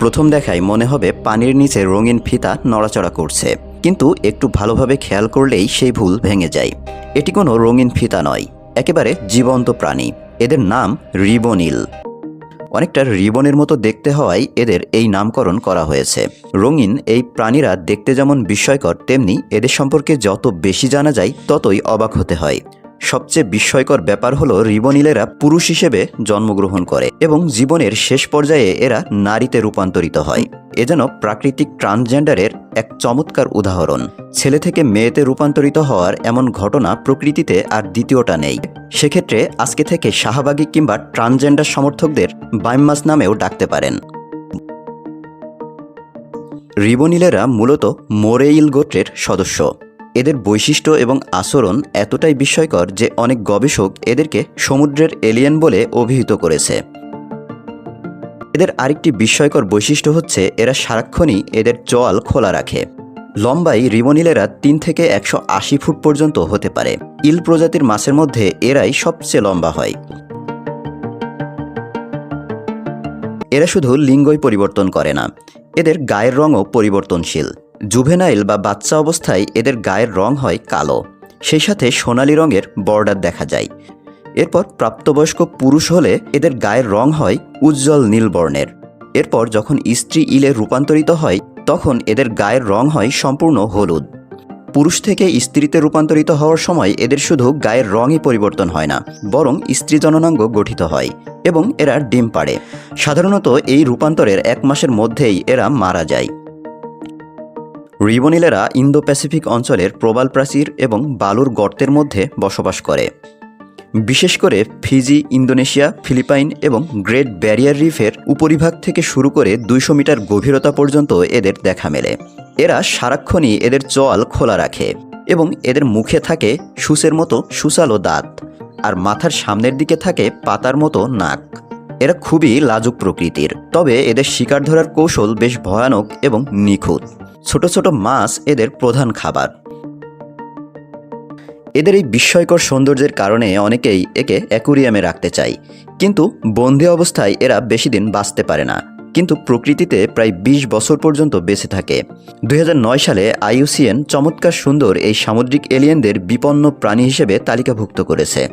প্রথম দেখায় মনে হবে পানির নিচে রঙিন ফিতা নড়াচড়া করছে। কিন্তু একটু ভালোভাবে খেয়াল করলেই সেই ভুল ভেঙে যায়। এটি কোনো রঙিন ফিতা নয়, একেবারে জীবন্ত প্রাণী। এদের নাম রিবনীল। অনেকটা রিবনের মতো দেখতে হওয়ায় এদের এই নামকরণ করা হয়েছে। রঙিন এই প্রাণীরা দেখতে যেমন বিস্ময়কর, তেমনি এদের সম্পর্কে যত বেশি জানা যায়, ততই অবাক হতে হয়। সবচেয়ে বিস্ময়কর ব্যাপার হলো রিবনীলেরা পুরুষ হিসেবে জন্মগ্রহণ করে এবং জীবনের শেষ পর্যায়ে এরা নারীতে রূপান্তরিত হয়। এ যেন প্রাকৃতিক ট্রান্সজেন্ডারের এক চমৎকার উদাহরণ। ছেলে থেকে মেয়েতে রূপান্তরিত হওয়ার এমন ঘটনা প্রকৃতিতে আর দ্বিতীয়টা নেই। সেক্ষেত্রে আজকে থেকে শাহবাগী কিংবা ট্রান্সজেন্ডার সমর্থকদের বাইম্মাস নামেও ডাকতে পারেন। রিবনীলেরা মূলত মোরেইল গোত্রের সদস্য। এদের বৈশিষ্ট্য এবং আচরণ এতটাই বিস্ময়কর যে অনেক গবেষক এদেরকে সমুদ্রের এলিয়েন বলে অভিহিত করেছে। এদের আরেকটি বিস্ময়কর বৈশিষ্ট্য হচ্ছে এরা সারাক্ষণই এদের চোয়াল খোলা রাখে। লম্বাই রিবনীলেরা তিন থেকে একশো আশি ফুট পর্যন্ত হতে পারে। ইল প্রজাতির মাছের মধ্যে এরাই সবচেয়ে লম্বা হয়। এরা শুধু লিঙ্গই পরিবর্তন করে না, এদের গায়ের রঙও পরিবর্তনশীল। জুভেনাইল বা বাচ্চা অবস্থায় এদের গায়ের রং হয় কালো। সেই সাথে সোনালি রঙের বর্ডার দেখা যায়। এরপর প্রাপ্তবয়স্ক পুরুষ হলে এদের গায়ের রং হয় উজ্জ্বল নীল বর্ণের। এরপর যখন স্ত্রী ইলে রূপান্তরিত হয়, তখন এদের গায়ের রং হয় সম্পূর্ণ হলুদ। পুরুষ থেকে স্ত্রীতে রূপান্তরিত হওয়ার সময় এদের শুধু গায়ের রঙই পরিবর্তন হয় না, বরং স্ত্রী জননাঙ্গ গঠিত হয় এবং এরা ডিম পাড়ে। সাধারণত এই রূপান্তরের এক মাসের মধ্যেই এরা মারা যায়। রিবনীলেরা ইন্দো প্যাসিফিক অঞ্চলের প্রবাল প্রাচীর এবং বালুর গর্তের মধ্যে বসবাস করে। বিশেষ করে ফিজি, ইন্দোনেশিয়া, ফিলিপাইন এবং গ্রেট ব্যারিয়ার রিফের উপরিভাগ থেকে শুরু করে দুইশো মিটার গভীরতা পর্যন্ত এদের দেখা মেলে। এরা সারাক্ষণই এদের চোয়াল খোলা রাখে এবং এদের মুখে থাকে সুসের মতো সুসালো দাঁত আর মাথার সামনের দিকে থাকে পাতার মতো নাক। এরা খুবই লাজুক প্রকৃতির, তবে এদের শিকার ধরার কৌশল বেশ ভয়ানক এবং নিখুঁত। ছোট ছোট মাছ এদের প্রধান খাবার। এদের এই বিস্ময়কর সৌন্দর্যের কারণে অনেকেই একে অ্যাকুরিয়ামে রাখতে চায়। কিন্তু বন্দি অবস্থায় এরা বেশি দিন বাঁচতে পারে না। কিন্তু প্রকৃতিতে প্রায় ২০ বছর পর্যন্ত বেঁচে থাকে। দুই হাজার নয় সালে আইউসিএন চমৎকার সুন্দর এই সামুদ্রিক এলিয়েনদের বিপন্ন প্রাণী হিসেবে তালিকাভুক্ত করেছে।